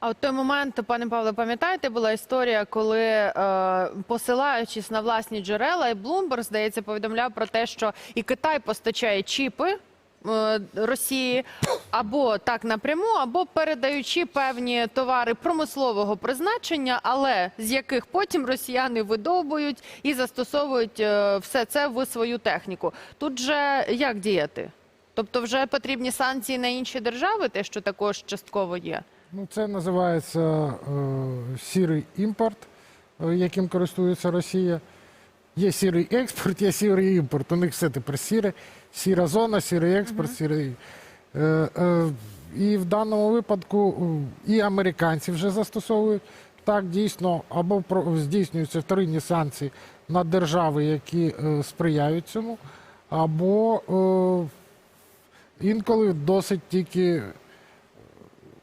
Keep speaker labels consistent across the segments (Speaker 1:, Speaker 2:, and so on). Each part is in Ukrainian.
Speaker 1: А от той момент, пане Павле, пам'ятаєте, була історія, коли е, посилаючись на власні джерела, і Bloomberg, здається, повідомляв про те, що і Китай постачає чіпи. е, Росії або так напряму, або передаючи певні товари промислового призначення, але з яких потім росіяни видовбують і застосовують е, все це в свою техніку. Тут же як діяти? Тобто, вже потрібні санкції на інші держави, те, що також частково є.
Speaker 2: Ну, це називається е, сірий імпорт, е, яким користується Росія. Є сірий експорт, є сірий імпорт. У них все тепер сіре, сіра зона, сірий експорт, сірий. Е, е, і в даному випадку е, і американці вже застосовують так дійсно, або здійснюються вторинні санкції на держави, які е, сприяють цьому, або е, інколи досить тільки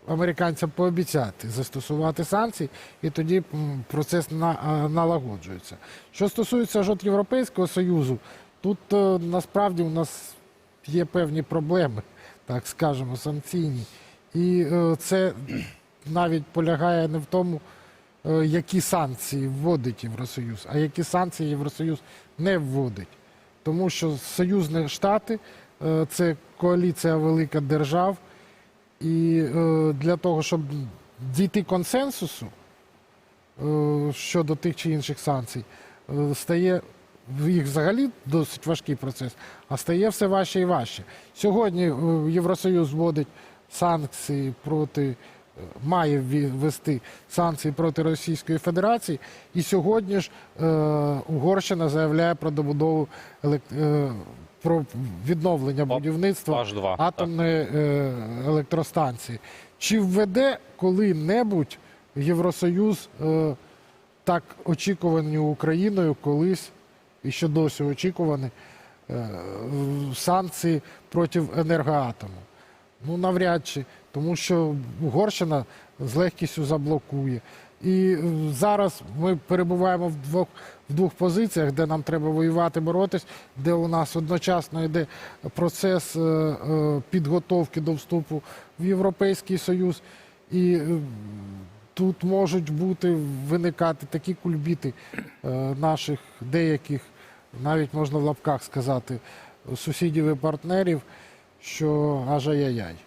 Speaker 2: американцям пообіцяти застосувати санкції, і тоді процес на, налагоджується. Що стосується ж от Європейського Союзу, тут е, насправді у нас є певні проблеми, так скажемо, санкційні. І е, це навіть полягає не в тому, е, які санкції вводить Євросоюз, а які санкції Євросоюз не вводить. Тому що Союзні Штати е, це коаліція велика держав, і е, для того, щоб дійти консенсусу е, щодо тих чи інших санкцій, е, стає їх взагалі досить важкий процес, а стає все важче і важче. Сьогодні е, Євросоюз вводить санкції проти. е, Має ввести санкції проти Російської Федерації, і сьогодні ж е, Угорщина заявляє про добудову елек- е, про відновлення будівництва атомної е, електростанції. Чи введе коли-небудь Євросоюз е, так очікувані Україною колись і ще досі очікувані е, санкції проти енергоатому? Ну, навряд чи, тому що Угорщина з легкістю заблокує. І е, зараз ми перебуваємо в двох, в двох позиціях, де нам треба воювати, боротись, де у нас одночасно йде процес е, е, підготовки до вступу в Європейський Союз. І тут можуть бути виникати такі кульбіти наших деяких, навіть можна в лапках сказати, сусідів і партнерів, що аж ай-яй-яй.